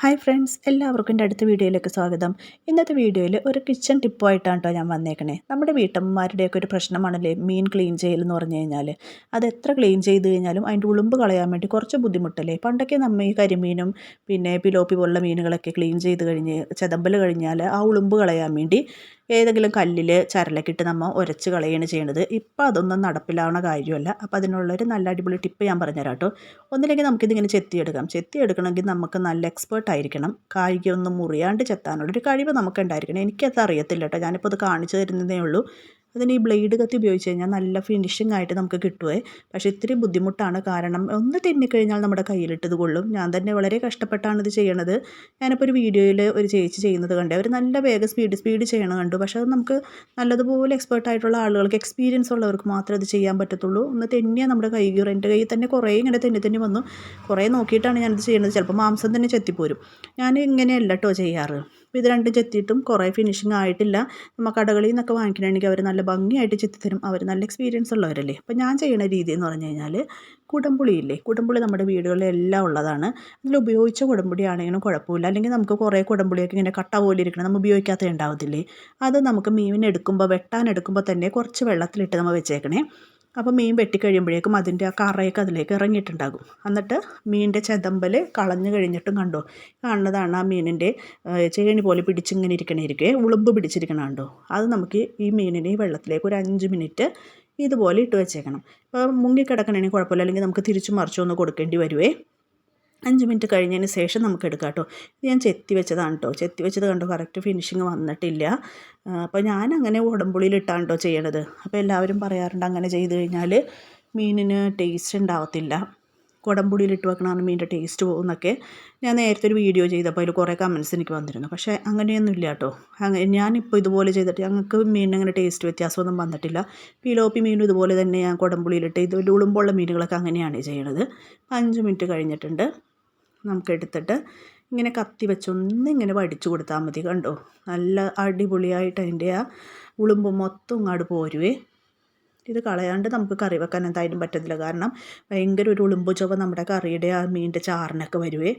Hi friends എല്ലാവർക്കും എന്റെ അടുത്ത വീഡിയോയിലേക്ക് സ്വാഗതം. ഇന്നത്തെ വീഡിയോയിൽ ഒരു കിച്ചൺ ടിപ്പായിട്ടാണ് കേട്ടോ ഞാൻ വന്നേക്കണേ. നമ്മുടെ വീട്ടമ്മമാരുടെയൊക്കെ ഒരു പ്രശ്നമാണല്ലേ മീൻ ക്ലീൻ ചെയ്യൽ എന്ന് പറഞ്ഞു കഴിഞ്ഞാൽ അത് എത്ര ക്ലീൻ ചെയ്ത് കഴിഞ്ഞാലും അതിന്റെ ഉളുമ്പ് കളയാൻ വേണ്ടി കുറച്ച് ബുദ്ധിമുട്ടല്ലേ? പണ്ടൊക്കെ നമ്മൾ ഈ കരിമീനും പിന്നെ പിലോപ്പി പോലുള്ള മീനുകളൊക്കെ ക്ലീൻ ചെയ്ത് കഴിഞ്ഞ് ചെതമ്പൽ കഴിഞ്ഞാൽ ആ ഉളുമ്പ് കളയാൻ വേണ്ടി ഏതെങ്കിലും കല്ലിൽ ചരലക്കിട്ട് നമ്മൾ ഉരച്ച് കളയാണ് ചെയ്യണത്. ഇപ്പോൾ അതൊന്നും നടപ്പിലാവുന്ന കാര്യമല്ല. അപ്പോൾ അതിനുള്ളൊരു നല്ല അടിപൊളി ടിപ്പ് ഞാൻ പറഞ്ഞുതരാം കേട്ടോ. ഒന്നില്ലെങ്കിൽ നമുക്കിതിങ്ങനെ ചെത്തിയെടുക്കാം. ചെത്തിയെടുക്കണമെങ്കിൽ നമുക്ക് നല്ല എക്സ്പേർട്ട് ആയിരിക്കണം. കായികമൊന്നും മുറിയാണ്ട് ചെത്താനുള്ളൊരു കഴിവ് നമുക്ക് ഉണ്ടായിരിക്കണം എനിക്കത് അറിയത്തില്ല കേട്ടോ. ഞാനിപ്പോൾ അത് കാണിച്ചു തരുന്നതേ ഉള്ളൂ. അതിന് ഈ ബ്ലേഡ് കത്തി ഉപയോഗിച്ച് കഴിഞ്ഞാൽ നല്ല ഫിനിഷിംഗ് ആയിട്ട് നമുക്ക് കിട്ടുമേ പക്ഷേ ഇത്തിരി ബുദ്ധിമുട്ടാണ് കാരണം ഒന്ന് തെന്നിക്കഴിഞ്ഞാൽ നമ്മുടെ കയ്യിലിട്ടത് കൊള്ളും. ഞാൻ തന്നെ വളരെ കഷ്ടപ്പെട്ടാണ് ഇത് ചെയ്യണത്. ഞാനിപ്പോൾ ഒരു വീഡിയോയിൽ ഒരു ചേച്ചി ചെയ്യുന്നത് കണ്ടേ അവർ നല്ല വേഗം സ്പീഡ് സ്പീഡ് ചെയ്യണം കണ്ടു. പക്ഷേ അത് നമുക്ക് നല്ലതുപോലെ എക്സ്പേർട്ട് ആയിട്ടുള്ള ആളുകൾക്ക് എക്സ്പീരിയൻസ് ഉള്ളവർക്ക് മാത്രമേ അത് ചെയ്യാൻ പറ്റത്തുള്ളൂ. ഒന്ന് തെന്നിയാൽ നമ്മുടെ കൈ കീറും. എന്റെ കയ്യിൽ തന്നെ കുറേ ഇങ്ങനെ തെന്നി തെന്നി വന്നു. കുറേ നോക്കിയിട്ടാണ് ഞാനിത് ചെയ്യുന്നത് ചിലപ്പോൾ മാംസം തന്നെ ചെത്തിപ്പോരും. ഞാൻ ഇങ്ങനെയല്ല കേട്ടോ ചെയ്യാറ്. അപ്പോൾ ഇത് രണ്ടും ചെത്തിയിട്ടും കുറേ ഫിനിഷിങ് ആയിട്ടില്ല. നമ്മൾ കടകളിൽ നിന്നൊക്കെ വാങ്ങിക്കണമെങ്കിൽ അവർ നല്ല ഭംഗിയായിട്ട് ചെത്തിത്തരും. അവർ നല്ല എക്സ്പീരിയൻസ് ഉള്ളവരല്ലേ. അപ്പോൾ ഞാൻ ചെയ്യുന്ന രീതി എന്ന് പറഞ്ഞു കഴിഞ്ഞാൽ കുടംപുളിയില്ലേ കുടംപുളി നമ്മുടെ വീടുകളിലെല്ലാം ഉള്ളതാണ്. അതിൽ ഉപയോഗിച്ച കുടംപുളിയാണെങ്കിലും കുഴപ്പമില്ല. അല്ലെങ്കിൽ നമുക്ക് കുറേ കുടംപുളിയൊക്കെ ഇങ്ങനെ കട്ട പോലെ ഇരിക്കണം നമ്മൾ ഉപയോഗിക്കാത്ത ഉണ്ടാവത്തില്ലേ? അത് നമുക്ക് മീനിനെടുക്കുമ്പോൾ വെട്ടാനെടുക്കുമ്പോൾ തന്നെ കുറച്ച് വെള്ളത്തിലിട്ട് നമ്മൾ വെച്ചേക്കണേ. അപ്പോൾ മീൻ വെട്ടിക്കഴിയുമ്പോഴേക്കും അതിന്റെ ആ കറയൊക്കെ അതിലേക്ക് ഇറങ്ങിയിട്ടുണ്ടാകും. എന്നിട്ട് മീനിന്റെ ചെതമ്പൽ കളഞ്ഞു കഴിഞ്ഞിട്ടും കണ്ടോ? കാണുന്നതാണ് ആ മീനിന്റെ ചേണി പോലെ പിടിച്ചിങ്ങനെ ഇരിക്കണേരിക്കേ ഉളുമ്പ് പിടിച്ചിരിക്കണം കണ്ടോ? അത് നമുക്ക് ഈ മീനിനെ ഈ വെള്ളത്തിലേക്ക് ഒരു അഞ്ച് മിനിറ്റ് ഇതുപോലെ ഇട്ട് വെച്ചേക്കണം. ഇപ്പോൾ മുങ്ങിക്കിടക്കണമെങ്കിൽ കുഴപ്പമില്ല. അല്ലെങ്കിൽ നമുക്ക് തിരിച്ചു മറിച്ചൊന്ന് കൊടുക്കേണ്ടി വരുവേ. അഞ്ച് മിനിറ്റ് കഴിഞ്ഞതിന് ശേഷം നമുക്ക് എടുക്കാം കേട്ടോ. ഞാൻ ചെത്തി വെച്ചതാണ് കേട്ടോ. ചെത്തി വെച്ചത് കണ്ടോ? കറക്റ്റ് ഫിനിഷിങ് വന്നിട്ടില്ല. അപ്പോൾ ഞാൻ അങ്ങനെ ഉടമ്പുളിയിൽ ഇട്ടാണ് കേട്ടോ ചെയ്യണത്. അപ്പോൾ എല്ലാവരും പറയാറുണ്ട് അങ്ങനെ ചെയ്ത് കഴിഞ്ഞാൽ മീനിന് ടേസ്റ്റ് ഉണ്ടാവത്തില്ല. ഇട്ട് വെക്കണമാണ് മീനിന്റെ ടേസ്റ്റ് പോകുന്നൊക്കെ ഞാൻ നേരത്തെ ഒരു വീഡിയോ ചെയ്തപ്പോൾ അതിൽ കുറേ കമൻസ് എനിക്ക് വന്നിരുന്നു. പക്ഷേ അങ്ങനെയൊന്നും ഇല്ല കേട്ടോ. അങ്ങനെ ഞാനിപ്പോൾ ഇതുപോലെ ചെയ്തിട്ട് ഞങ്ങൾക്ക് മീനിന് അങ്ങനെ ടേസ്റ്റ് വ്യത്യാസമൊന്നും വന്നിട്ടില്ല. പിലോപ്പി മീനും ഇതുപോലെ തന്നെ ഞാൻ കുടംപുളിയിലിട്ട് ഇത് ഉളുമ്പുള്ള മീനുകളൊക്കെ അങ്ങനെയാണ് ചെയ്യണത്. അഞ്ച് മിനിറ്റ് കഴിഞ്ഞിട്ടുണ്ട്. നമുക്ക് എടുത്തിട്ട് ഇങ്ങനെ കത്തി വെച്ചൊന്ന് ഇങ്ങനെ വടിച്ചു കൊടുത്താൽ മതി. കണ്ടോ? നല്ല അടിപൊളിയായിട്ട് അതിന്റെ ആ ഉളുമ്പ് മൊത്തം ഇങ്ങോട്ട് പോരുവേ. ഇത് കളയാണ്ട് നമുക്ക് കറി വെക്കാൻ എന്തായാലും പറ്റത്തില്ല. കാരണം ഭയങ്കര ഒരു ഉളുമ്പ് ചുവ നമ്മുടെ കറിയുടെ ആ മീനിന്റെ ചാറിനൊക്കെ വരുവേ.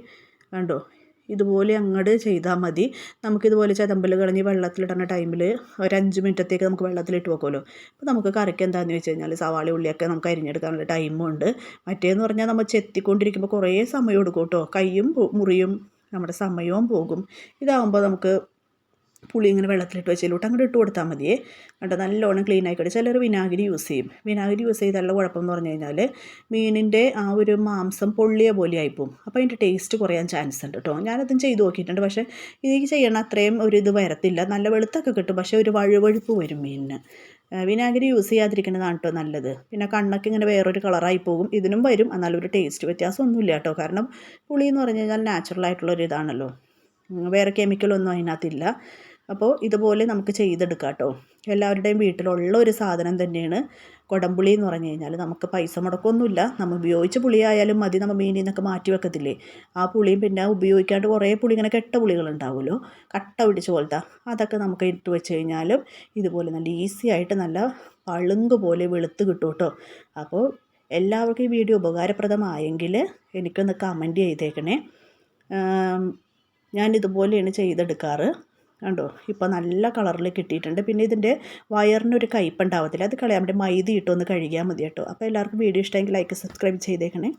കണ്ടോ? ഇതുപോലെ അങ്ങോട്ട് ചെയ്താൽ മതി. നമുക്കിതുപോലെ ചതമ്പൽ കളഞ്ഞ് വെള്ളത്തിലിടുന്ന ടൈമിൽ ഒരു അഞ്ച് മിനിറ്റത്തേക്ക് നമുക്ക് വെള്ളത്തിലിട്ട് വെക്കുമല്ലോ. അപ്പോൾ നമുക്ക് കറിക്ക് എന്താണെന്ന് വെച്ച് കഴിഞ്ഞാൽ സവാള ഉള്ളിയൊക്കെ നമുക്ക് അരിഞ്ഞെടുക്കാനുള്ള ടൈമുണ്ട്. മറ്റേന്ന് പറഞ്ഞാൽ നമ്മൾ ചെത്തിക്കൊണ്ടിരിക്കുമ്പോൾ കുറേ സമയം എടുക്കും കേട്ടോ. കൈയും മുറിയും നമ്മുടെ സമയവും പോകും. ഇതാകുമ്പോൾ നമുക്ക് പുളി ഇങ്ങനെ വെള്ളത്തിലിട്ട് വെച്ചിലോട്ട് അങ്ങോട്ട് ഇട്ട് കൊടുത്താൽ മതിയേ കണ്ടോ? നല്ലോണം ക്ലീൻ ആയിക്കോട്ടെ ചിലർ വിനാഗിരി യൂസ് ചെയ്യും. വിനാഗിരി യൂസ് ചെയ്താലുള്ള കുഴപ്പം എന്ന് പറഞ്ഞു കഴിഞ്ഞാൽ മീനിന്റെ ആ ഒരു മാംസം പൊള്ളിയ പോലെ ആയിപ്പോവും. അപ്പോൾ അതിന്റെ ടേസ്റ്റ് കുറയാൻ ചാൻസ് ഉണ്ട് കേട്ടോ ഞാനതും ചെയ്ത് നോക്കിയിട്ടുണ്ട്. പക്ഷേ ഇതിലേക്ക് ചെയ്യണം അത്രയും ഒരു ഇത് വരത്തില്ല. നല്ല വെളുത്തൊക്കെ കിട്ടും. പക്ഷേ ഒരു വഴുവഴുപ്പ് വരും മീനിന്. വിനാഗിരി യൂസ് ചെയ്യാതിരിക്കുന്നതാണ് കേട്ടോ നല്ലത്. പിന്നെ കണ്ണൊക്കെ ഇങ്ങനെ വേറൊരു കളറായി പോകും. ഇതിനും വരും. എന്നാലും ഒരു ടേസ്റ്റ് വ്യത്യാസമൊന്നുമില്ല കേട്ടോ കാരണം പുളി എന്ന് പറഞ്ഞു കഴിഞ്ഞാൽ നാച്ചുറൽ ആയിട്ടുള്ളൊരു ഇതാണല്ലോ. വേറെ കെമിക്കലൊന്നും അതിനകത്തില്ല. അപ്പോൾ ഇതുപോലെ നമുക്ക് ചെയ്തെടുക്കാം കേട്ടോ എല്ലാവരുടെയും വീട്ടിലുള്ള ഒരു സാധനം തന്നെയാണ് കുടംപുളി എന്ന് പറഞ്ഞു കഴിഞ്ഞാൽ നമുക്ക് പൈസ മുടക്കൊന്നുമില്ല. നമ്മൾ ഉപയോഗിച്ച പുളിയായാലും മതി. നമ്മൾ മീനിൽ നിന്നൊക്കെ മാറ്റി വെക്കത്തില്ലേ? ആ പുളിയും പിന്നെ ഉപയോഗിക്കാണ്ട് കുറേ പുളി ഇങ്ങനെ കെട്ട പുളികളുണ്ടാവുമല്ലോ. കട്ട പിടിച്ച പോലത്തെ അതൊക്കെ നമുക്ക് ഇട്ട് വെച്ച് കഴിഞ്ഞാലും ഇതുപോലെ നല്ല ഈസി ആയിട്ട് നല്ല പളുങ്ക് പോലെ വെളുത്ത് കിട്ടും കേട്ടോ. അപ്പോൾ എല്ലാവർക്കും ഈ വീഡിയോ ഉപകാരപ്രദമായെങ്കിൽ എനിക്കൊന്ന് കമന്റ് ചെയ്തേക്കണേ. ഞാൻ ഇതുപോലെയാണ് ചെയ്തെടുക്കാറ്. കണ്ടോ? ഇപ്പോൾ നല്ല കളറിൽ കിട്ടിയിട്ടുണ്ട്. പിന്നെ ഇതിന്റെ വയറിനൊരു കയ്പ്പുണ്ടാവത്തില്ല അത് കളയാൻ വേണ്ടി മൈദ ഇട്ടൊന്ന് കഴുകിയാൽ മതി കേട്ടോ. അപ്പോൾ എല്ലാവർക്കും വീഡിയോ ഇഷ്ടമെങ്കിൽ ലൈക്ക് സബ്സ്ക്രൈബ് ചെയ്തേക്കണേ.